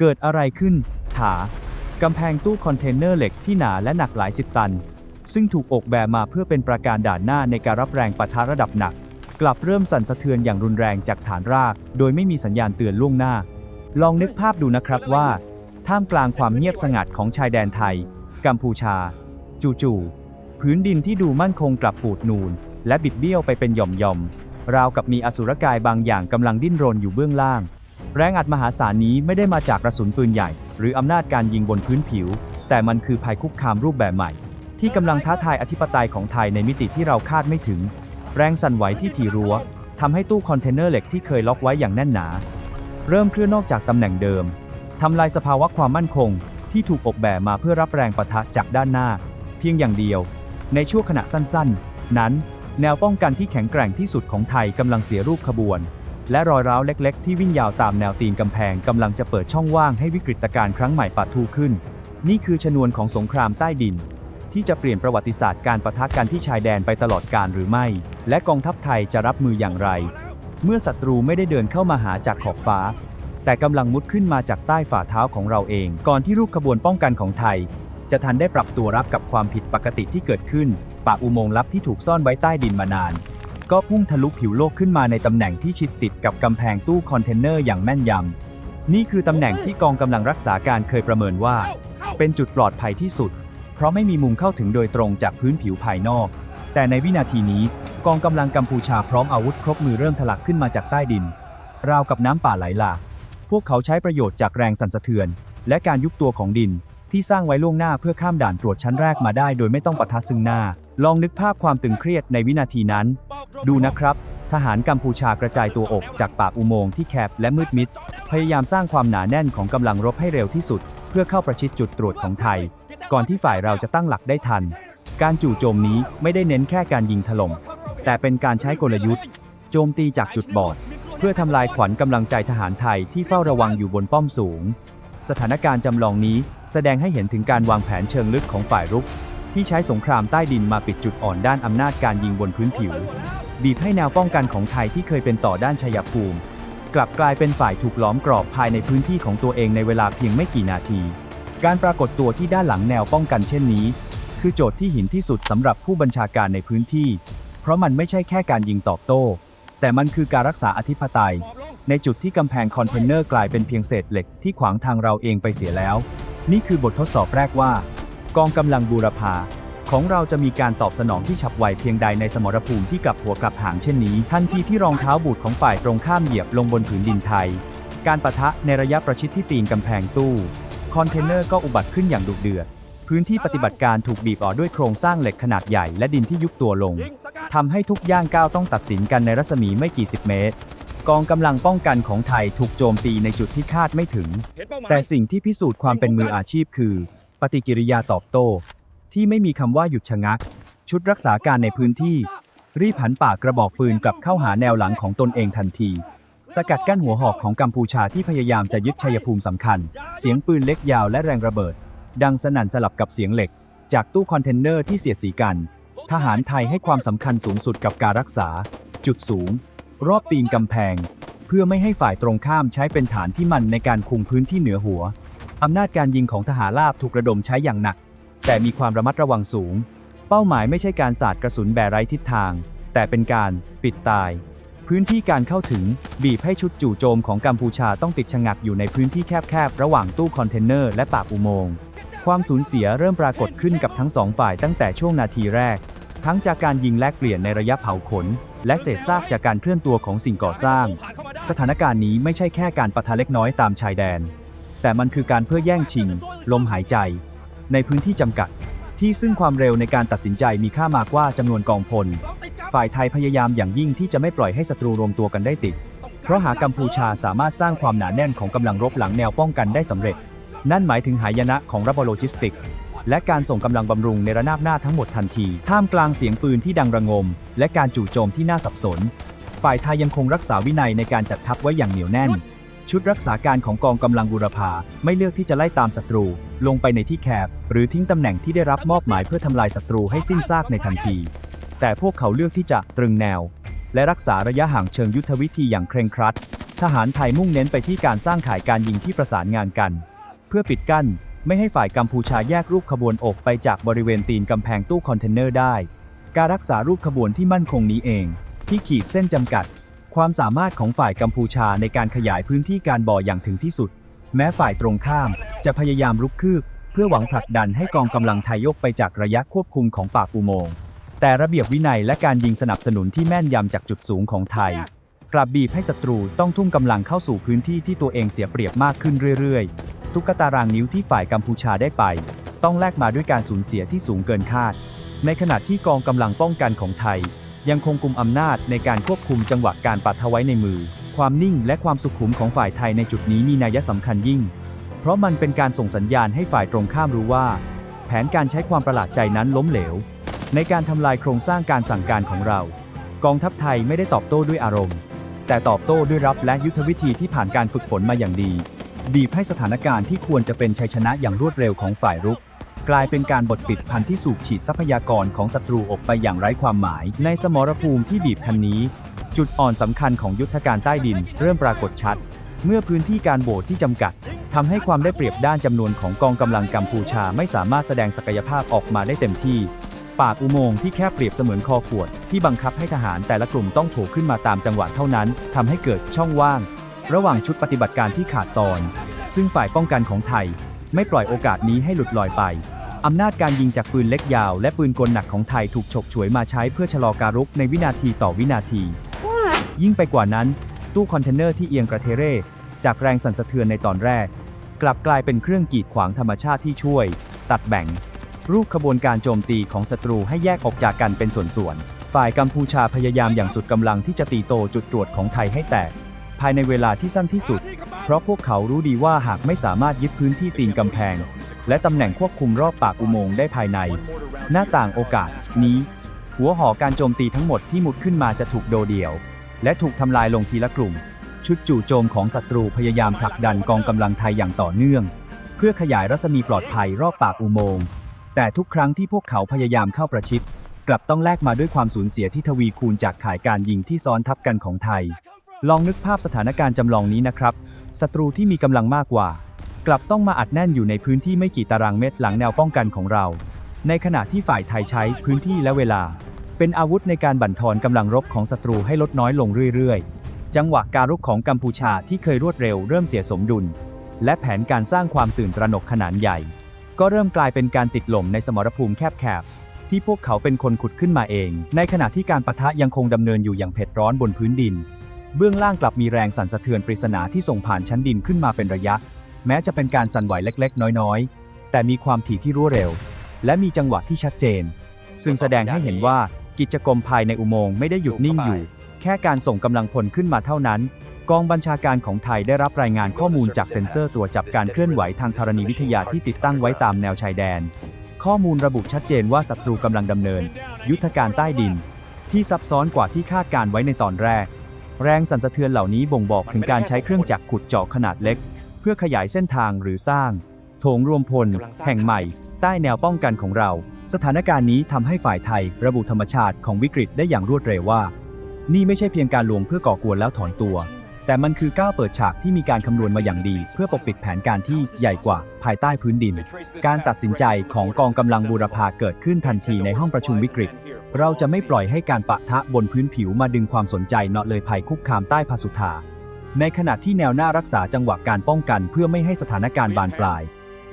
เกิดอะไรขึ้น ถากำแพงตู้คอนเทนเนอร์เหล็กที่หนาและหนักหลายสิบตัน ซึ่งถูกออกแบบมาเพื่อเป็นประการด่านหน้าในการรับแรงปะทะระดับหนัก กลับเริ่มสั่นสะเทือนอย่างรุนแรงจากฐานราก โดยไม่มีสัญญาณเตือนล่วงหน้า ลองนึกภาพดูนะครับว่า ท่ามกลางความเงียบสงัดของชายแดนไทย กัมพูชา จู่ๆพื้นดินที่ดูมั่นคงกลับปูดนูน และบิดเบี้ยวไปเป็นหย่อมๆราวกับมีอสุรกายบางอย่างกำลังดิ้นรนอยู่เบื้องล่าง แรงอัดมหาศาลนี้ไม่ได้มาจากกระสุนปืนใหญ่ หรืออำนาจการยิงบนพื้นผิว แต่มันคือภัยคุกคามรูปแบบใหม่ ที่กำลังท้าทายอธิปไตยของไทยในมิติที่เราคาดไม่ถึง แรงสั่นไหวที่ถี่รั้วทำให้ตู้คอนเทนเนอร์เหล็กที่เคยล็อกไว้อย่างแน่นหนา เริ่มเคลื่อนนอกจากตำแหน่งเดิมทำลายสภาวะความมั่นคง ที่ถูกออกแบบมาเพื่อรับแรงปะทะจากด้านหน้า เพียงอย่างเดียว ในช่วงขณะสั้นๆ นั้น แนวป้องกันที่แข็งแกร่งที่สุดของไทยกำลังเสียรูปขบวน และรอยร้าวเล็กๆ ที่วิ่งยาวตามแนวตีนกำแพงกำลังจะเปิดช่องว่างให้วิกฤตการณ์ครั้งใหม่ปะทุขึ้น นี่คือชนวนของสงครามใต้ดิน ที่จะเปลี่ยนประวัติศาสตร์การปะทะกันที่ชายแดนไปตลอดกาลหรือไม่ และกองทัพไทยจะรับมืออย่างไร เมื่อศัตรูไม่ได้เดินเข้ามาหาจากขอบฟ้า แต่กำลังมุดขึ้นมาจากใต้ฝ่าเท้าของเราเอง ก่อนที่รูปขบวนป้องกันของไทย จะทันได้ปรับตัวรับกับความผิดปกติที่เกิดขึ้นปากอุโมงค์ลับที่ถูกซ่อนไว้ใต้ดินมานาน ก็พุ่งทะลุผิวโลกขึ้นมาในตำแหน่งที่ชิดติดกับกำแพงตู้คอนเทนเนอร์อย่างแม่นยำ นี่คือตำแหน่งที่กองกำลังรักษาการเคยประเมินว่า เป็นจุดปลอดภัยที่สุด เพราะไม่มีมุมเข้าถึงโดยตรงจากพื้นผิวภายนอก แต่ในวินาทีนี้กองกำลังกัมพูชาพร้อมอาวุธครบมือเริ่มทะลักขึ้นมาจากใต้ดิน ราวกับน้ำป่าไหลหลาก พวกเขาใช้ประโยชน์จากแรงสั่นสะเทือน และการยุบตัวของดิน ที่สร้างไว้ล่วงหน้าเพื่อข้ามด่านตรวจชั้นแรกมาได้โดยไม่ต้องปะทะซึ่งหน้า ลองนึกภาพความตึงเครียดในวินาทีนั้น ดูนะครับ ทหารกัมพูชากระจายตัวออกจากปากอุโมงค์ที่แคบและมืดมิด พยายามสร้างความหนาแน่นของกำลังรบให้เร็วที่สุด เพื่อเข้าประชิดจุดตรวจของไทย ก่อนที่ฝ่ายเราจะตั้งหลักได้ทัน การจู่โจมนี้ไม่ได้เน้นแค่การยิงถล่ม แต่เป็นการใช้กลยุทธ์ โจมตีจากจุดบอด เพื่อทำลายขวัญกำลังใจทหารไทยที่เฝ้าระวังอยู่บนป้อมสูง สถานการณ์จำลองนี้แสดงให้เห็นถึงการวางแผนเชิงลึกของฝ่ายรุก ที่ใช้สงครามใต้ดินมาปิดจุดอ่อนด้านอำนาจการยิงบนพื้นผิว บีบให้แนวป้องกันของไทยที่เคยเป็นต่อด้านชัยภูมิ กลับกลายเป็นฝ่ายถูกล้อมกรอบภายในพื้นที่ของตัวเองในเวลาเพียงไม่กี่นาที การปรากฏตัวที่ด้านหลังแนวป้องกันเช่นนี้ คือโจทย์ที่หินที่สุดสำหรับผู้บัญชาการในพื้นที่ เพราะมันไม่ใช่แค่การยิงตอบโต้ แต่มันคือการรักษาอธิปไตย ในจุดที่กำแพงคอนเทนเนอร์กลายเป็นเพียงเศษเหล็กที่ขวางทางเราเองไปเสียแล้ว นี่คือบททดสอบแรกว่า กองกำลังบูรพาของเราจะมีการตอบสนองที่ฉับไวเพียงใดในสมรภูมิที่กลับหัวกลับหางเช่นนี้ ทันทีที่รองเท้าบูทของฝ่ายตรงข้ามเหยียบลงบนผืนดินไทย การปะทะในระยะประชิดที่ตีนกำแพงตู้ คอนเทนเนอร์ก็อุบัติขึ้นอย่างดุเดือด พื้นที่ปฏิบัติการถูกบีบออกด้วยโครงสร้างเหล็กขนาดใหญ่และดินที่ยุบตัวลงทำให้ทุกย่างก้าวต้องตัดสินกันในรัศมีไม่กี่สิบเมตร กองกำลังป้องกันของไทยถูกโจมตีในจุดที่คาดไม่ถึง แต่สิ่งที่พิสูจน์ความเป็นมืออาชีพคือ ปฏิกิริยาตอบโต้ ที่ไม่มีคำว่าหยุดชะงัก ชุดรักษาการในพื้นที่ รีบหันปากกระบอกปืนกลับเข้าหาแนวหลังของตนเองทันทีสกัดกั้นหัวหอกของกัมพูชาที่พยายามจะยึดชัยภูมิสำคัญ เสียงปืนเล็กยาวและแรงระเบิด ดังสนั่นสลับกับเสียงเหล็ก จากตู้คอนเทนเนอร์ที่เสียดสีกัน ทหารไทยให้ความสำคัญสูงสุดกับการรักษา จุดสูง รอบตีนกำแพง เพื่อไม่ให้ฝ่ายตรงข้ามใช้เป็นฐานที่มันในการคุมพื้นที่เหนือหัวอำนาจการยิงของทหารราบถูกระดมใช้อย่างหนัก แต่มีความระมัดระวังสูง เป้าหมายไม่ใช่การสาดกระสุนแบบไร้ทิศทาง แต่เป็นการปิดตาย พื้นที่การเข้าถึงบีบให้ชุดจู่โจมของกัมพูชาต้องติดชะงักอยู่ในพื้นที่แคบๆ ระหว่างตู้คอนเทนเนอร์และปากอุโมงค์ ความสูญเสียเริ่มปรากฏขึ้นกับทั้งสองฝ่ายตั้งแต่ช่วงนาทีแรก ทั้งจากการยิงแลกเปลี่ยนในระยะเผาขน และเศษซากจากการเคลื่อนตัวของสิ่งก่อสร้าง สถานการณ์นี้ไม่ใช่แค่การปะทะเล็กน้อยตามชายแดน แต่มันคือการเพื่อแย่งชิง ลมหายใจ ในพื้นที่จำกัด ที่ซึ่งความเร็วในการตัดสินใจมีค่ามากกว่าจำนวนกองพล ฝ่ายไทยพยายามอย่างยิ่งที่จะไม่ปล่อยให้ศัตรูรวมตัวกันได้ติด เพราะหากกัมพูชาสามารถสร้างความหนาแน่นของกำลังรบหลังแนวป้องกันได้สำเร็จ นั่นหมายถึงหายนะของระบบโลจิสติก และการส่งกำลังบำรุงในระนาบหน้าทั้งหมดทันที ท่ามกลางเสียงปืนที่ดังระงม และการจู่โจมที่น่าสับสน ฝ่ายไทยยังคงรักษาวินัยในการจัดทัพไว้อย่างเหนียวแน่น ชุดรักษาการของกองกำลังบูรพาไม่เลือกที่จะไล่ตามศัตรู ลงไปในที่แคบ หรือทิ้งตำแหน่งที่ได้รับมอบหมายเพื่อทำลายศัตรูให้สิ้นซากในทันที แต่พวกเขาเลือกที่จะตรึงแนว และรักษาระยะห่างเชิงยุทธวิธีอย่างเคร่งครัด ทหารไทยมุ่งเน้นไปที่การสร้างข่ายการยิงที่ประสานงานกัน เพื่อปิดกั้น ไม่ให้ฝ่ายกัมพูชาแยกรูปขบวนออกไปจากบริเวณตีนกำแพงตู้คอนเทนเนอร์ได้ การรักษารูปขบวนที่มั่นคงนี้เอง ที่ขีดเส้นจำกัด ความสามารถของฝ่ายกัมพูชาในการขยายพื้นที่การบ่ออย่างถึงที่สุด แม้ฝ่ายตรงข้าม จะพยายามรุกคืบ เพื่อหวังผลักดันให้กองกำลังไทยยกไปจากระยะควบคุมของปากอุโมงค์แต่ระเบียบวินัยและการยิงสนับสนุนที่แม่นยำจากจุดสูงของไทย กลับบีบให้ศัตรูต้องทุ่มกำลังเข้าสู่พื้นที่ที่ตัวเองเสียเปรียบมากขึ้นเรื่อยๆ ทุกตารางนิ้วที่ฝ่ายกัมพูชาได้ไป ต้องแลกมาด้วยการสูญเสียที่สูงเกินคาด ในขณะที่กองกำลังป้องกันของไทย ยังคงกุมอำนาจในการควบคุมจังหวะการปัดทไว้ในมือ ความนิ่งและความสุขุมของฝ่ายไทยในจุดนี้มีนัยสำคัญยิ่ง เพราะมันเป็นการส่งสัญญาณให้ฝ่ายตรงข้ามรู้ว่า แผนการใช้ความประหลาดใจนั้นล้มเหลว ในการทำลายโครงสร้างการสั่งการของเรา กองทัพไทยไม่ได้ตอบโต้ด้วยอารมณ์ แต่ตอบโต้ด้วยรับและยุทธวิธีที่ผ่านการฝึกฝนมาอย่างดี บีบให้สถานการณ์ที่ควรจะเป็นชัยชนะอย่างรวดเร็วของฝ่ายรุก กลายเป็นการบดปิดพันที่สูบฉีดทรัพยากรของศัตรูออกไปอย่างไร้ความหมาย ในสมรภูมิที่บีบคันนี้ จุดอ่อนสำคัญของยุทธการใต้ดินเริ่มปรากฏชัด เมื่อพื้นที่การโบสที่จำกัดทำให้ความได้เปรียบด้านจำนวนของกองกำลังกัมพูชาไม่สามารถแสดงศักยภาพออกมาได้เต็มที่ ปากอุโมงค์ที่แคบเปรียบเสมือนคอขวด ที่บังคับให้ทหารแต่ละกลุ่มต้องโผล่ขึ้นมาตามจังหวะเท่านั้นทำให้เกิดช่องว่าง ระหว่างชุดปฏิบัติการที่ขาดตอน ซึ่งฝ่ายป้องกันของไทย ไม่ปล่อยโอกาสนี้ให้หลุดลอยไป อำนาจการยิงจากปืนเล็กยาว และปืนกลหนักของไทยถูกฉกฉวยมาใช้เพื่อชะลอการรุกในวินาทีต่อวินาที ยิ่งไปกว่านั้น ตู้คอนเทนเนอร์ที่เอียงกระเทเร่จากแรงสั่นสะเทือนในตอนแรก กลับกลายเป็นเครื่องกีดขวางธรรมชาติที่ช่วย ตัดแบ่ง รูปขบวนการโจมตีของศัตรูให้แยกออกจากกันเป็นส่วนๆฝ่ายกัมพูชาพยายามอย่างสุดกำลังที่จะตีโตจุดตรวจของไทยให้แตก ภายในเวลาที่สั้นที่สุด เพราะพวกเขารู้ดีว่าหากไม่สามารถยึดพื้นที่ตีนกำแพง และตำแหน่งควบคุมรอบปากอุโมงค์ได้ภายใน หน้าต่างโอกาสนี้ หัวหอการโจมตีทั้งหมดที่มุดขึ้นมาจะถูกโดดเดี่ยว และถูกทำลายลงทีละกลุ่ม ชุดจู่โจมของศัตรูพยายามผลักดันกองกำลังไทยอย่างต่อเนื่อง เพื่อขยายรัศมีปลอดภัยรอบปากอุโมงค์แต่ทุกครั้งที่พวกเขาพยายามเข้าประชิดกลับต้องแลกมาด้วยความสูญเสียที่ทวีคูณจากข่ายการยิงที่ซ้อนทับกันของไทย ลองนึกภาพสถานการณ์จำลองนี้นะครับ ศัตรูที่มีกำลังมากกว่า กลับต้องมาอัดแน่นอยู่ในพื้นที่ไม่กี่ตารางเมตรหลังแนวป้องกันของเรา ในขณะที่ฝ่ายไทยใช้พื้นที่และเวลา เป็นอาวุธในการบั่นทอนกำลังรบของศัตรูให้ลดน้อยลงเรื่อยๆ จังหวะการรุกของกัมพูชาที่เคยรวดเร็วเริ่มเสียสมดุล และแผนการสร้างความตื่นตระหนกขนาดใหญ่ ก็เริ่มกลายเป็นการติดหล่มในสมรภูมิแคบๆที่พวกเขาเป็นคนขุดขึ้นมาเอง ในขณะที่การปะทะยังคงดำเนินอยู่อย่างเผ็ดร้อนบนพื้นดิน เบื้องล่างกลับมีแรงสั่นสะเทือนปริศนาที่ส่งผ่านชั้นดินขึ้นมาเป็นระยะ แม้จะเป็นการสั่นไหวเล็กๆ น้อยๆ แต่มีความถี่ที่รวดเร็ว และมีจังหวะที่ชัดเจน ซึ่งแสดงให้เห็นว่ากิจกรรมภายในอุโมงค์ไม่ได้หยุดนิ่งอยู่ แค่การส่งกำลังพลขึ้นมาเท่านั้น กองบัญชาการของไทยได้รับรายงานข้อมูลจากเซ็นเซอร์ตรวจจับการเคลื่อนไหวทางธรณีวิทยาที่ติดตั้งไว้ตามแนวชายแดน ข้อมูลระบุชัดเจนว่าศัตรูกำลังดำเนิน ยุทธการใต้ดิน ที่ซับซ้อนกว่าที่คาดการไว้ในตอนแรก แรงสั่นสะเทือนเหล่านี้บ่งบอกถึงการใช้เครื่องจักรขุดเจาะขนาดเล็ก เพื่อขยายเส้นทางหรือสร้าง โถงรวมพล แห่งใหม่ ใต้แนวป้องกันของเรา สถานการณ์นี้ทำให้ฝ่ายไทย ระบุธรรมชาติของวิกฤตได้อย่างรวดเร็วว่า นี่ไม่ใช่เพียงการลวงเพื่อก่อกวนแล้วถอนตัว แต่มันคือก้าวเปิดฉากที่มีการคำนวณมาอย่างดี เพื่อปกปิดแผนการที่ใหญ่กว่า ภายใต้พื้นดิน การตัดสินใจของกองกำลังบูรพาเกิดขึ้นทันทีในห้องประชุมวิกฤต เราจะไม่ปล่อยให้การปะทะบนพื้นผิวมาดึงความสนใจเนาะเลยภัยคุกคามใต้พาสุธาในขณะที่แนวหน้ารักษาจังหวะการป้องกัน เพื่อไม่ให้สถานการณ์บานปลาย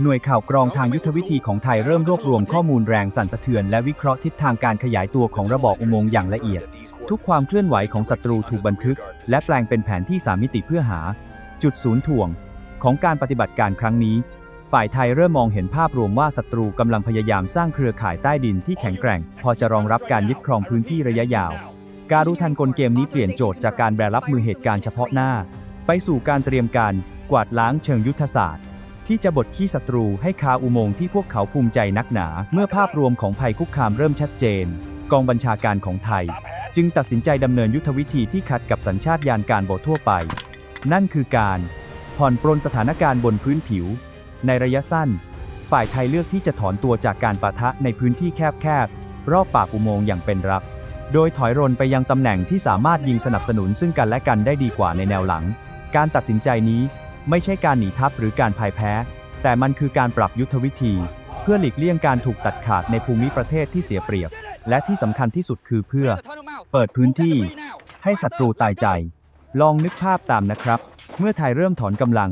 หน่วยข่าวกรองทางยุทธวิธีของไทยเริ่มรวบรวมข้อมูลแรงสั่นสะเทือนและวิเคราะห์ทิศทางการขยายตัวของระบอบอุโมงค์อย่างละเอียด ทุกความเคลื่อนไหวของศัตรูถูกบันทึก และแปลงเป็นแผนที่สามมิติเพื่อหา จุดศูนย์ถ่วง ของการปฏิบัติการครั้งนี้ ฝ่ายไทยเริ่มมองเห็นภาพรวมว่าศัตรูกำลังพยายามสร้างเครือข่ายใต้ดินที่แข็งแกร่ง พอจะรองรับการยึดครองพื้นที่ระยะยาว การรู้ทันกลเกมนี้เปลี่ยนโจทย์จากการแบรับมือเหตุการณ์เฉพาะหน้า ไปสู่การเตรียมการกวาดล้างเชิงยุทธศาสตร์ที่จะบดขี้ศัตรูให้คาอุโมงค์ที่พวกเขาภูมิใจนักหนา เมื่อภาพรวมของภัยคุกคามเริ่มชัดเจน กองบัญชาการของไทย จึงตัดสินใจดำเนินยุทธวิธีที่ขัดกับสัญชาตญาณการบทั่วไป นั่นคือการ ผ่อนปรนสถานการณ์บนพื้นผิว ในระยะสั้น ฝ่ายไทยเลือกที่จะถอนตัวจากการปะทะในพื้นที่แคบๆ รอบปากอุโมงค์อย่างเป็นรับ โดยถอยร่นไปยังตำแหน่งที่สามารถยิงสนับสนุนซึ่งกันและกันได้ดีกว่าในแนวหลัง การตัดสินใจนี้ไม่ใช่การหนีทัพหรือการพ่ายแพ้ แต่มันคือการปรับยุทธวิธี เพื่อหลีกเลี่ยงการถูกตัดขาดในภูมิประเทศที่เสียเปรียบ และที่สำคัญที่สุดคือเพื่อ เปิดพื้นที่ ให้ศัตรูตายใจ ลองนึกภาพตามนะครับ เมื่อไทยเริ่มถอนกำลัง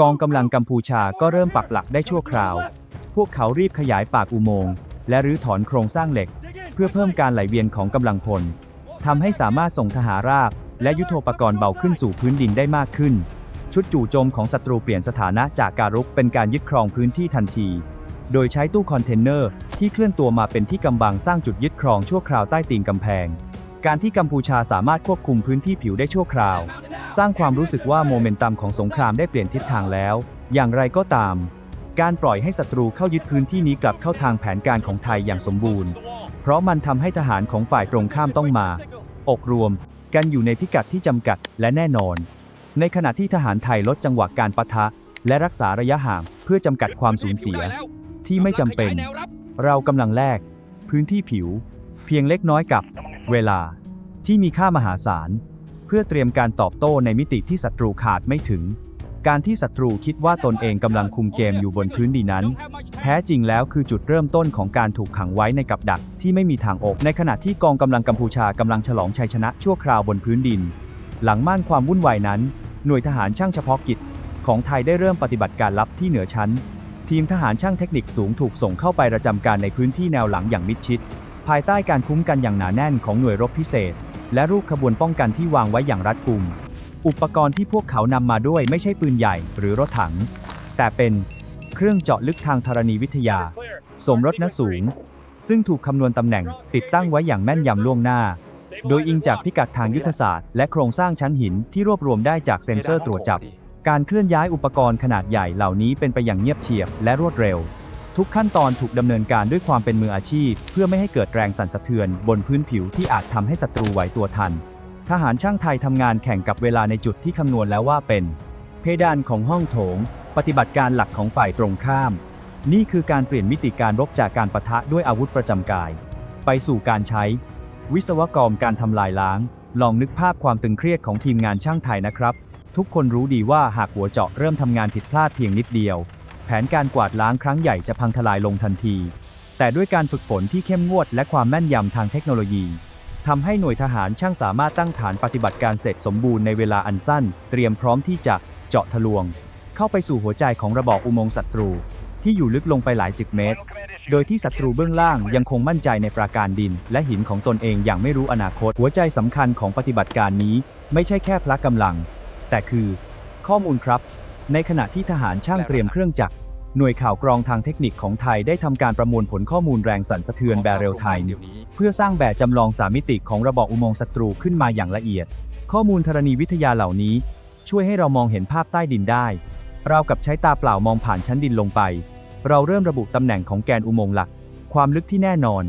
กองกำลังกัมพูชาก็เริ่มปักหลักได้ชั่วคราว พวกเขารีบขยายปากอุโมงค์และรื้อถอนโครงสร้างเหล็ก เพื่อเพิ่มการไหลเวียนของกำลังพลทำให้สามารถส่งทหารราบ และยุทโธปกรณ์เบาขึ้นสู่พื้นดินได้มากขึ้น ชุดจู่โจมของศัตรูเปลี่ยนสถานะจากการรุกเป็นการยึดครองพื้นที่ทันที โดยใช้ตู้คอนเทนเนอร์ที่เคลื่อนตัวมาเป็นที่กำบังสร้างจุดยึดครองชั่วคราวใต้ตีนกำแพง การที่กัมพูชาสามารถควบคุมพื้นที่ผิวได้ชั่วคราว สร้างความรู้สึกว่าโมเมนตัมของสงครามได้เปลี่ยนทิศทางแล้ว อย่างไรก็ตาม การปล่อยให้ศัตรูเข้ายึดพื้นที่นี้กลับเข้าทางแผนการของไทยอย่างสมบูรณ์ เพราะมันทำให้ทหารของฝ่ายตรงข้ามต้องมา อกรวม กันอยู่ในพิกัดที่จำกัดและแน่นอน ในขณะที่ทหารไทยลดจังหวะการปะทะ และรักษาระยะห่างเพื่อจำกัดความสูญเสีย ที่ไม่จำเป็น เรากำลังแลกพื้นที่ผิว เพียงเล็กน้อยกับ เวลาที่มีค่ามหาศาล เพื่อเตรียมการตอบโต้ในมิติที่ศัตรูขาดไม่ถึง การที่ศัตรูคิดว่าตนเองกำลังคุมเกมอยู่บนพื้นดินนั้น แท้จริงแล้วคือจุดเริ่มต้นของการถูกขังไว้ในกับดักที่ไม่มีทางออกในขณะที่กองกำลังกัมพูชากำลังฉลองชัยชนะชั่วคราวบนพื้นดิน หลังม่านความวุ่นวายนั้น หน่วยทหารช่างเฉพาะกิจ ของไทยได้เริ่มปฏิบัติการลับที่เหนือชั้น ทีมทหารช่างเทคนิคสูงถูกส่งเข้าไปประจำการในพื้นที่แนวหลังอย่างมิดชิด ภายใต้การคุ้มกันอย่างหนาแน่นของหน่วยรบพิเศษ และรูปขบวนป้องกันที่วางไว้อย่างรัดกุม อุปกรณ์ที่พวกเขานำมาด้วยไม่ใช่ปืนใหญ่หรือรถถัง แต่เป็นเครื่องเจาะลึกทางธรณีวิทยา สมรสนสูง ซึ่งถูกคำนวณตำแหน่งติดตั้งไว้อย่างแม่นยำล่วงหน้า โดยอิงจากพิกัดทางยุทธศาสตร์และโครงสร้างชั้นหินที่รวบรวมได้จากเซ็นเซอร์ตรวจจับ การเคลื่อนย้ายอุปกรณ์ขนาดใหญ่เหล่านี้เป็นไปอย่างเงียบเฉียบและรวดเร็ว ทุกขั้นตอนถูกดำเนินการด้วยความเป็นมืออาชีพ เพื่อไม่ให้เกิดแรงสั่นสะเทือนบนพื้นผิวที่อาจทำให้ศัตรูไหวตัวทัน ทหารช่างไทยทำงานแข่งกับเวลาในจุดที่คำนวณแล้วว่าเป็น เพดานของห้องโถง ปฏิบัติการหลักของฝ่ายตรงข้าม นี่คือการเปลี่ยนมิติการรบจากการปะทะด้วยอาวุธประจำกาย ไปสู่การใช้ วิศวกรการทำลายล้าง ลองนึกภาพความตึงเครียดของทีมงานช่างไทยนะครับ ทุกคนรู้ดีว่าหากหัวเจาะเริ่มทำงานผิดพลาดเพียงนิดเดียว ผนการกวาดล้างครั้งใหญ่จะพังทลายลงทันที แต่ด้วยการฝึกฝนที่เข้มงวดและความแม่นยำทางเทคโนโลยีทำให้หน่วยทหารช่างสามารถตั้งฐานปฏิบัติการเสร็จสมบูรณ์ในเวลาอันสั้น เตรียมพร้อมที่จะเจาะทะลวง เข้าไปสู่หัวใจของระบอกอุโมงค์ศัตรู ที่อยู่ลึกลงไปหลายสิบเมตร โดยที่ศัตรูเบื้องล่างยังคงมั่นใจในปราการดิน และหินของตนเองอย่างไม่รู้อนาคต หัวใจสำคัญของปฏิบัติการนี้ ไม่ใช่แค่พละกำลัง แต่คือ ข้อมูลครับ ในขณะที่ทหารช่างเตรียมเครื่องจักร หน่วยข่าวกรองทางเทคนิคของไทยได้ทำการประมวลผลข้อมูลแรงสั่นสะเทือนแบเรลไทม์เพื่อสร้างแบบจำลองสามมิติของระบบอุโมงค์ศัตรูขึ้นมาอย่างละเอียด ข้อมูลธรณีวิทยาเหล่านี้ ช่วยให้เรามองเห็นภาพใต้ดินได้เรากับใช้ตาเปล่ามองผ่านชั้นดินลงไป เราเริ่มระบุตำแหน่งของแกนอุโมงค์หลัก ความลึกที่แน่นอน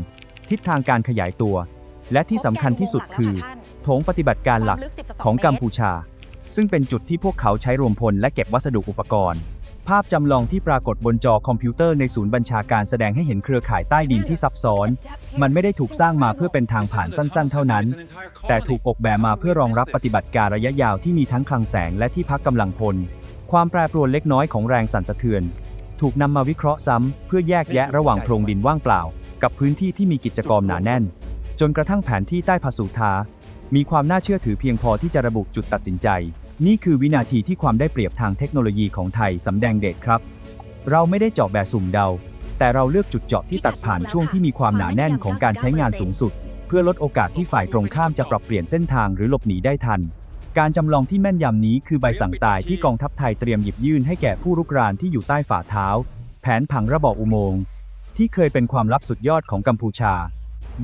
ทิศทางการขยายตัว และที่สำคัญที่สุดคือโถงปฏิบัติการหลักของกัมพูชา ซึ่งเป็นจุดที่พวกเขาใช้รวมพลและเก็บวัสดุอุปกรณ์ ภาพจำลองที่ปรากฏบนจอคอมพิวเตอร์ในศูนย์บัญชาการแสดงให้เห็นเครือข่ายใต้ดินที่ซับซ้อน มันไม่ได้ถูกสร้างมาเพื่อเป็นทางผ่านสั้นๆ เท่านั้น แต่ถูกออกแบบมาเพื่อรองรับปฏิบัติการระยะยาวที่มีทั้งคลังแสงและที่พักกำลังพล ความแปรปรวนเล็กน้อยของแรงสั่นสะเทือน ถูกนำมาวิเคราะห์ซ้ำเพื่อแยกแยะระหว่างโพรงดินว่างเปล่า กับพื้นที่ที่มีกิจกรรมหนาแน่น จนกระทั่งแผนที่ใต้ผาสุธามีความน่าเชื่อถือเพียงพอที่จะระบุจุดตัดสินใจ นี่คือวินาทีที่ความได้เปรียบทางเทคโนโลยีของไทยสำแดงเดชครับ เราไม่ได้เจาะแบบสุ่มเดา แต่เราเลือกจุดเจาะที่ตัดผ่านช่วงที่มีความหนาแน่นของการใช้งานสูงสุด เพื่อลดโอกาสที่ฝ่ายตรงข้ามจะปรับเปลี่ยนเส้นทางหรือหลบหนีได้ทัน การจำลองที่แม่นยำนี้คือใบสั่งตายที่กองทัพไทยเตรียมหยิบยื่นให้แก่ผู้รุกรานที่อยู่ใต้ฝ่าเท้า แผนผังระบอกอุโมงค์ที่เคยเป็นความลับสุดยอดของกัมพูชา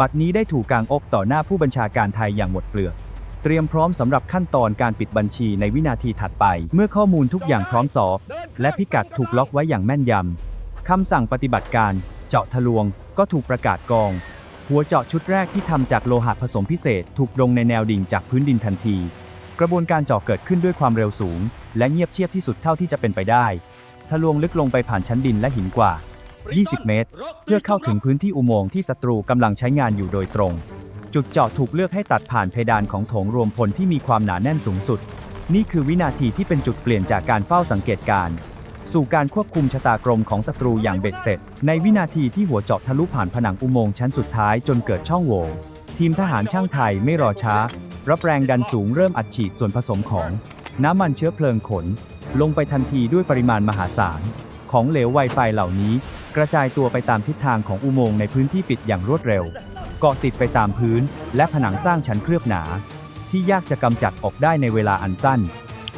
บัดนี้ได้ถูกกางอกต่อหน้าผู้บัญชาการไทยอย่างหมดเปลือก เตรียมพร้อมสำหรับขั้นตอนการปิดบัญชีในวินาทีถัดไป เมื่อข้อมูลทุกอย่างพร้อมสอบ และพิกัดถูกล็อกไว้อย่างแม่นยำคำสั่งปฏิบัติการ เจาะทะลวง ก็ถูกประกาศกอง หัวเจาะชุดแรกที่ทำจากโลหะผสมพิเศษ ถูกลงในแนวดิ่งจากพื้นดินทันที กระบวนการเจาะเกิดขึ้นด้วยความเร็วสูง และเงียบเชียบที่สุดเท่าที่จะเป็นไปได้ ทะลวงลึกลงไปผ่านชั้นดินและหินกว่า 20 เมตร เพื่อเข้าถึงพื้นที่อุโมงค์ที่ศัตรูกำลังใช้งานอยู่โดยตรง จุดเจาะถูกเลือกให้ตัดผ่านเพดานของโถงรวมพลที่มีความหนาแน่นสูงสุด นี่คือวินาทีที่เป็นจุดเปลี่ยนจากการเฝ้าสังเกตการสู่การควบคุมชะตากรมของศัตรูอย่างเบ็ดเสร็จ ในวินาทีที่หัวเจาะทะลุผ่านผนังอุโมงค์ชั้นสุดท้ายจนเกิดช่องโหว่ทีมทหารช่างไทยไม่รอช้า รับแรงดันสูงเริ่มอัดฉีดส่วนผสมของ น้ำมันเชื้อเพลิงขน ลงไปทันทีด้วยปริมาณมหาศาล ของเหลวไวไฟเหล่านี้ กระจายตัวไปตามทิศทางของอุโมงค์ในพื้นที่ปิดอย่างรวดเร็ว เกาะติดไปตามพื้น และผนังสร้างชั้นเคลือบหนา ที่ยากจะกำจัดออกได้ในเวลาอันสั้น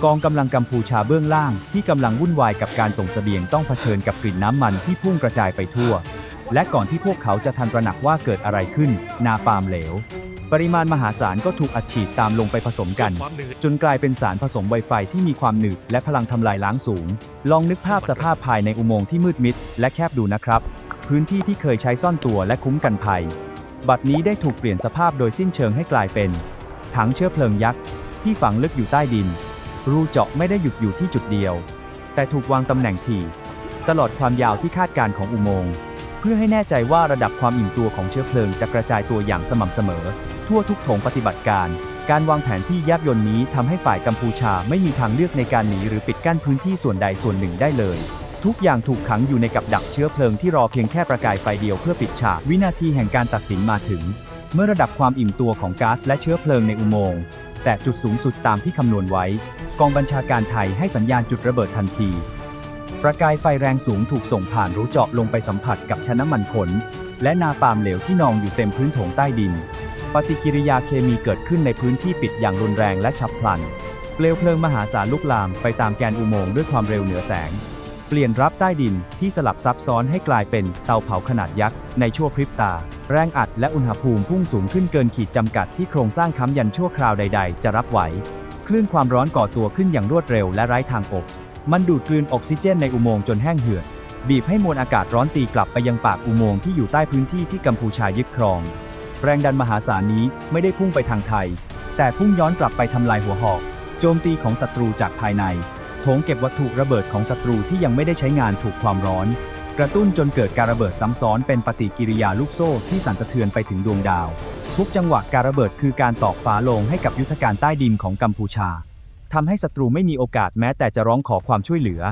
กองกำลังกัมพูชาเบื้องล่าง ที่กำลังวุ่นวายกับการส่งเสบียงต้องเผชิญกับกลิ่นน้ำมันที่พุ่งกระจายไปทั่ว และก่อนที่พวกเขาจะทันตระหนักว่าเกิดอะไรขึ้น นาปาล์มเหลว ปริมาณมหาศาลก็ถูกอัดฉีดตามลงไปผสมกัน จนกลายเป็นสารผสมไวไฟที่มีความหนืดและพลังทำลายล้างสูง ลองนึกภาพสภาพภายในอุโมงค์ที่มืดมิดและแคบดูนะครับ พื้นที่ที่เคยใช้ซ่อนตัวและคุ้มกันภัย บัดนี้ได้ถูกเปลี่ยนสภาพโดยสิ้นเชิงให้กลายเป็น ถังเชื้อเพลิงยักษ์ ที่ฝังลึกอยู่ใต้ดิน รูเจาะไม่ได้หยุดอยู่ที่จุดเดียว แต่ถูกวางตำแหน่งถี่ ตลอดความยาวที่คาดการณ์ของอุโมงค์เพื่อให้แน่ใจว่าระดับความอิ่มตัวของเชื้อเพลิงจะกระจายตัวอย่างสม่ำเสมอ ทั่วทุกโถงปฏิบัติการ การวางแผนที่แยบยนต์นี้ทำให้ฝ่ายกัมพูชาไม่มีทางเลือกในการหนีหรือปิดกั้นพื้นที่ส่วนใดส่วนหนึ่งได้เลย ทุกอย่างถูกขังอยู่ในกับดักเชื้อเพลิงที่รอเพียงแค่ประกายไฟเดียวเพื่อปิดฉากวินาทีแห่งการตัดสินมาถึง เมื่อระดับความอิ่มตัวของก๊าซและเชื้อเพลิงในอุโมงค์แต่จุดสูงสุดตามที่คำนวณไว้ กองบัญชาการไทยให้สัญญาณจุดระเบิดทันที ประกายไฟแรงสูงถูกส่งผ่านรูเจาะลงไปสัมผัสกับชั้นน้ำมันขน และนาปาล์มเหลวที่นองอยู่เต็มพื้นโถงใต้ดิน ปฏิกิริยาเคมีเกิดขึ้นในพื้นที่ปิดอย่างรุนแรงและฉับพลัน เปลวเพลิงมหาศาลลุกลามไปตามแกนอุโมงค์ด้วยความเร็วเหนือแสง เปลี่ยนรับใต้ดินที่สลับซับซ้อนให้กลายเป็นเตาเผาขนาดยักษ์ในชั่วพริบตา แรงอัดและอุณหภูมิพุ่งสูงขึ้นเกินขีดจำกัดที่โครงสร้างค้ำยันชั่วคราวใด ๆ จะรับไหว คลื่นความร้อนก่อตัวขึ้นอย่างรวดเร็วและไร้ทางอบ มันดูดกลืนออกซิเจนในอุโมงค์จนแห้งเหือด บีบให้มวลอากาศร้อนตีกลับไปยังปากอุโมงค์ที่อยู่ใต้พื้นที่ที่กัมพูชายึดครอง แรงดันมหาศาลนี้ไม่ได้พุ่งไปทางไทย แต่พุ่งย้อนกลับไปทำลายหัวหอก โจมตีของศัตรูจากภายใน โถงเก็บวัตถุระเบิดของศัตรูที่ยังไม่ได้ใช้งานถูกความร้อน กระตุ้นจนเกิดการระเบิดซ้ำซ้อนเป็นปฏิกิริยาลูกโซ่ที่สั่นสะเทือนไปถึงดวงดาว ทุกจังหวะการระเบิดคือการตอกฝาลงให้กับยุทธการใต้ดินของกัมพูชาทำให้ศัตรูไม่มีโอกาสแม้แต่จะร้องขอความช่วยเหลือ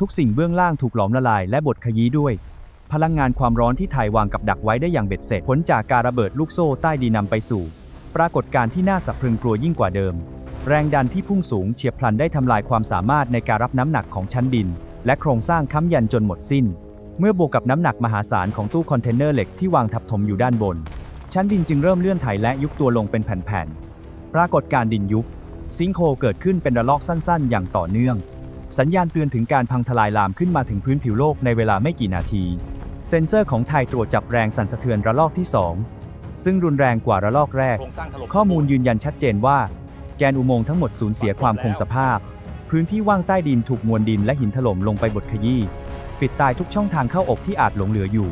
ทุกสิ่งเบื้องล่างถูกหลอมละลายและบดขยี้ด้วย พลังงานความร้อนที่ไทยวางกับดักไว้ได้อย่างเบ็ดเสร็จผลจากการระเบิดลูกโซ่ใต้ดินนำไปสู่ ปรากฏการณ์ที่น่าสะพรึงกลัวยิ่งกว่าเดิม แรงดันที่พุ่งสูงเฉียบพลันได้ทำลายความสามารถในการรับน้ำหนักของชั้นดิน และโครงสร้างค้ำยันจนหมดสิ้น เมื่อบวกกับน้ำหนักมหาศาลของตู้คอนเทนเนอร์เหล็กที่วางทับถมอยู่ด้านบน ชั้นดินจึงเริ่มเลื่อนไถและยุบตัวลงเป็นแผ่นๆ ปรากฏการณ์ดินยุบ ซิงค์โคลเกิดขึ้นเป็นระลอกสั้นๆ อย่างต่อเนื่อง สัญญาณเตือนถึงการพังทลายลามขึ้นมาถึงพื้นผิวโลกในเวลาไม่กี่นาที เซ็นเซอร์ของไทยตรวจจับแรงสั่นสะเทือนระลอกที่ 2 ซึ่งรุนแรงกว่าระลอกแรกโครงสร้างถล่มข้อมูลยืนยันชัดเจนว่า แกนอุโมงค์ทั้งหมดสูญเสียความคงสภาพ พื้นที่ว่างใต้ดินถูกมวลดินและหินถล่มลงไปบดขยี้ปิดตายทุกช่องทางเข้าอกที่อาจหลงเหลืออยู่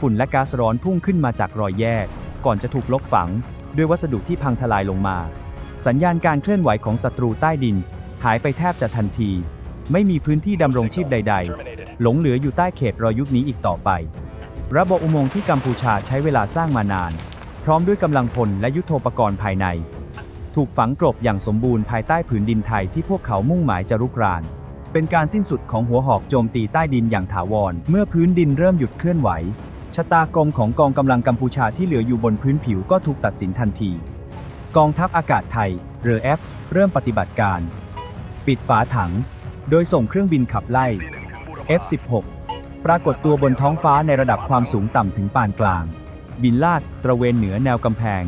ฝุ่นและก๊าซร้อนพุ่งขึ้นมาจากรอยแยก ก่อนจะถูกลบฝัง ด้วยวัสดุที่พังทลายลงมา สัญญาณการเคลื่อนไหวของศัตรูใต้ดิน หายไปแทบจะทันที ไม่มีพื้นที่ดำรงชีพใด ๆ หลงเหลืออยู่ใต้เขตรอยยุบนี้อีกต่อไป ระบบอุโมงค์ที่กัมพูชาใช้เวลาสร้างมานาน พร้อมด้วยกำลังพลและยุทโธปกรณ์ภายใน ถูกฝังกลบอย่างสมบูรณ์ภายใต้ผืนดินไทยที่พวกเขามุ่งหมายจะรุกราน เป็นการสิ้นสุดของหัวหอกโจมตีใต้ดินอย่างถาวร เมื่อพื้นดินเริ่มหยุดเคลื่อนไหว ชะตากรมของกองกำลังกัมพูชาที่เหลืออยู่บนพื้นผิวก็ถูกตัดสินทันที กองทัพอากาศไทยเรือ F เริ่มปฏิบัติการ ปิดฝาถัง โดยส่งเครื่องบินขับไล่ F-16 ปรากฏตัวบนท้องฟ้าในระดับความสูงต่ำถึงปานกลาง บินลาดตระเวนเหนือแนวกำแพง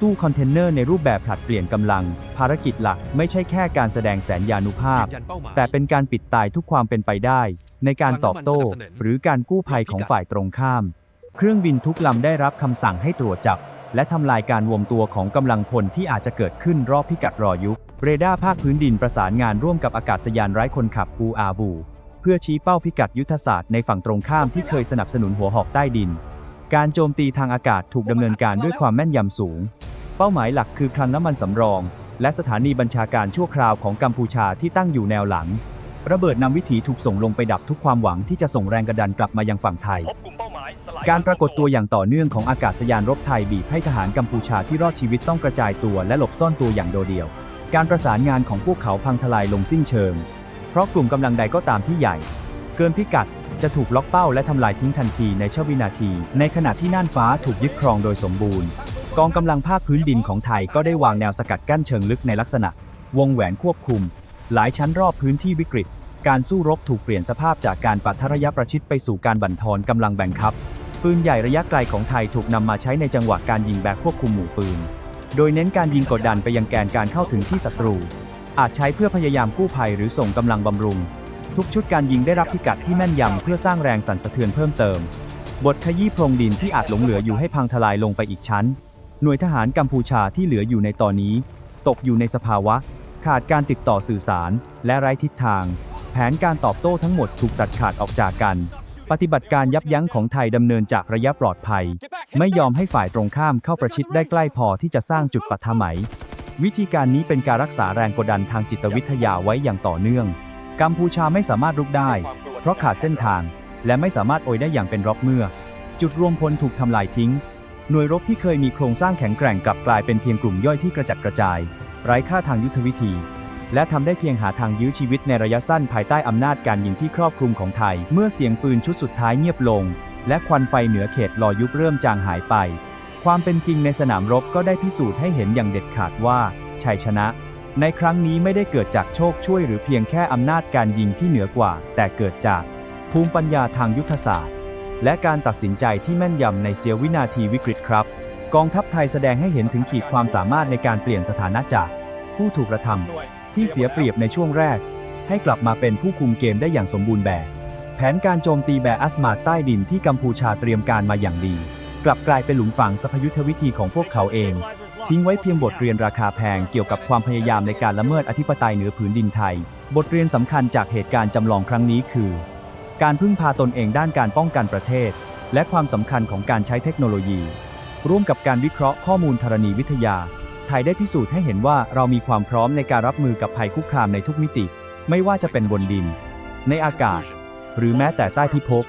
ตู้คอนเทนเนอร์ในรูปแบบผลัดเปลี่ยนกำลัง ภารกิจหลักไม่ใช่แค่การแสดงแสนยานุภาพยืนยันเป้าหมายแต่เป็นการปิดตายทุกความเป็นไปได้ ในการตอบโต้ หรือการกู้ภัยของฝ่ายตรงข้าม เครื่องบินทุกลำได้รับคำสั่งให้ตรวจจับ และทำลายการรวมตัวของกำลังพลที่อาจจะเกิดขึ้นรอบพิกัดรอยุบเรดาร์ภาคพื้นดินประสานงานร่วมกับอากาศยานไร้คนขับ UAV เพื่อชี้เป้าพิกัดยุทธศาสตร์ในฝั่งตรงข้ามที่เคยสนับสนุนหัวหอกใต้ดิน การโจมตีทางอากาศถูกดำเนินการด้วยความแม่นยำสูง เป้าหมายหลักคือคลังน้ำมันสำรอง และสถานีบัญชาการชั่วคราวของกัมพูชาที่ตั้งอยู่แนวหลัง ระเบิดนำวิถีถูกส่งลงไปดับทุกความหวังที่จะส่งแรงกระดันกลับมายังฝั่งไทย กายการปรากฏตัวอย่างต่อเนื่องของอากาศยานรบไทยบีบให้ทหารกัมพูชาที่รอดชีวิตต้องกระจายตัวและหลบซ่อนตัวอย่างโดดเดี่ยว การประสานงานของพวกเขาพังทลายลงสิ้นเชิง เพราะกลุ่มกำลังใดก็ตามที่ใหญ่ เกินพิกัด จะถูกล็อกเป้าและทำลายทิ้งทันทีในชั่ววินาที ในขณะที่น่านฟ้าถูกยึดครองโดยสมบูรณ์ กองกำลังภาคพื้นดินของไทยก็ได้วางแนวสกัดกั้นเชิงลึกในลักษณะ วงแหวนควบคุม หลายชั้นรอบพื้นที่วิกฤต การสู้รบถูกเปลี่ยนสภาพจากการปะทะระยะประชิดไปสู่การบั่นทอนกำลังแบ่งคับ ปืนใหญ่ระยะไกลของไทยถูกนำมาใช้ในจังหวะการยิงแบบควบคุมหมู่ปืน โดยเน้นการยิงกดดันไปยังแกนการเข้าถึงที่ศัตรู อาจใช้เพื่อพยายามกู้ภัยหรือส่งกำลังบำรุง ทุกชุดการยิงได้รับพิกัดที่แม่นยำเพื่อสร้างแรงสั่นสะเทือนเพิ่มเติม บทขยี้โพรงดินที่อาจหลงเหลืออยู่ให้พังทลายลงไปอีกชั้น หน่วยทหารกัมพูชาที่เหลืออยู่ในตอนนี้ ตกอยู่ในสภาวะ ขาดการติดต่อสื่อสาร และไร้ทิศทาง แผนการตอบโต้ทั้งหมดถูกตัดขาดออกจากกัน ปฏิบัติการยับยั้งของไทยดำเนินจากระยะปลอดภัย ไม่ยอมให้ฝ่ายตรงข้ามเข้าประชิดได้ใกล้พอที่จะสร้างจุดปะทะไหม วิธีการนี้เป็นการรักษาแรงกดดันทางจิตวิทยาไว้อย่างต่อเนื่อง กัมพูชาไม่สามารถรุกได้ เพราะขาดเส้นทาง และไม่สามารถโอยได้อย่างเป็นรอบเมื่อ จุดรวมพลถูกทำลายทิ้ง หน่วยรบที่เคยมีโครงสร้างแข็งแกร่งกลับกลายเป็นเพียงกลุ่มย่อยที่กระจัดกระจาย ไร้ค่าทางยุทธวิธี และทำได้เพียงหาทางยื้อชีวิตในระยะสั้นภายใต้อำนาจการยิงที่ครอบคลุมของไทย เมื่อเสียงปืนชุดสุดท้ายเงียบลง และควันไฟเหนือเขตลอยยุบเริ่มจางหายไป ความเป็นจริงในสนามรบก็ได้พิสูจน์ให้เห็นอย่างเด็ดขาดว่าชัยชนะ ในครั้งนี้ไม่ได้เกิดจากโชคช่วยหรือเพียงแค่อำนาจการยิงที่เหนือกว่า แต่เกิดจากภูมิปัญญาทางยุทธศาสตร์ และการตัดสินใจที่แม่นยำในเสี้ยววินาทีวิกฤตครับ กองทัพไทยแสดงให้เห็นถึงขีดความสามารถในการเปลี่ยนสถานะจากผู้ถูกกระทำที่เสียเปรียบในช่วงแรก ให้กลับมาเป็นผู้คุมเกมได้อย่างสมบูรณ์แบบ แผนการโจมตีแบอัสมาใต้ดินที่กัมพูชาเตรียมการมาอย่างดี กลับกลายเป็นหลุมฝังสัพยุทธวิธีของพวกเขาเอง ทิ้งไว้เพียงบทเรียนราคาแพงเกี่ยวกับความพยายามในการละเมิดอธิปไตยเหนือผืนดินไทย บทเรียนสำคัญจากเหตุการณ์จำลองครั้งนี้คือ การพึ่งพาตนเองด้านการป้องกันประเทศ และความสำคัญของการใช้เทคโนโลยี ร่วมกับการวิเคราะห์ข้อมูลธรณีวิทยา ไทยได้พิสูจน์ให้เห็นว่าเรามีความพร้อมในการรับมือกับภัยคุกคามในทุกมิติ ไม่ว่าจะเป็นบนดิน ในอากาศ หรือแม้แต่ใต้พิภพ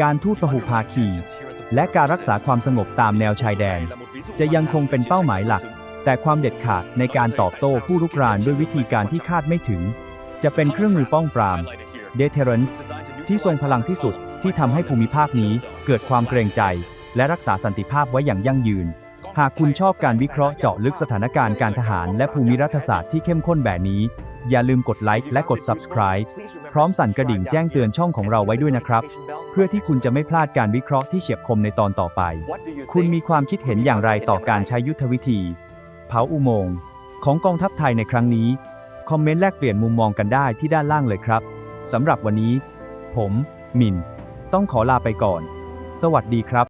การทูตพหุภาคี และการรักษาความสงบตามแนวชายแดน จะยังคงเป็นเป้าหมายหลัก แต่ความเด็ดขาดในการตอบโต้ผู้รุกรานด้วยวิธีการที่คาดไม่ถึง จะเป็นเครื่องมือป้องปราม deterrence ที่ทรงพลังที่สุดที่ทำให้ภูมิภาคนี้เกิดความเกรงใจ และรักษาสันติภาพไว้อย่างยั่งยืน หากคุณชอบการวิเคราะห์เจาะลึกสถานการณ์การทหาร และภูมิรัฐศาสตร์ที่เข้มข้นแบบนี้ อย่าลืมกดไลค์และกด subscribe พร้อมสั่นกระดิ่งแจ้งเตือนช่องของเราไว้ด้วยนะครับ เพื่อที่คุณจะไม่พลาดการวิเคราะห์ที่เฉียบคมในตอนต่อไป คุณมีความคิดเห็นอย่างไรต่อการใช้ยุทธวิธี เผาอุโมงค์ของกองทัพไทยในครั้งนี้ คอมเมนต์แลกเปลี่ยนมุมมองกันได้ที่ด้านล่างเลยครับสำหรับวันนี้ ผม มิน ต้องขอลาไปก่อน สวัสดีครับ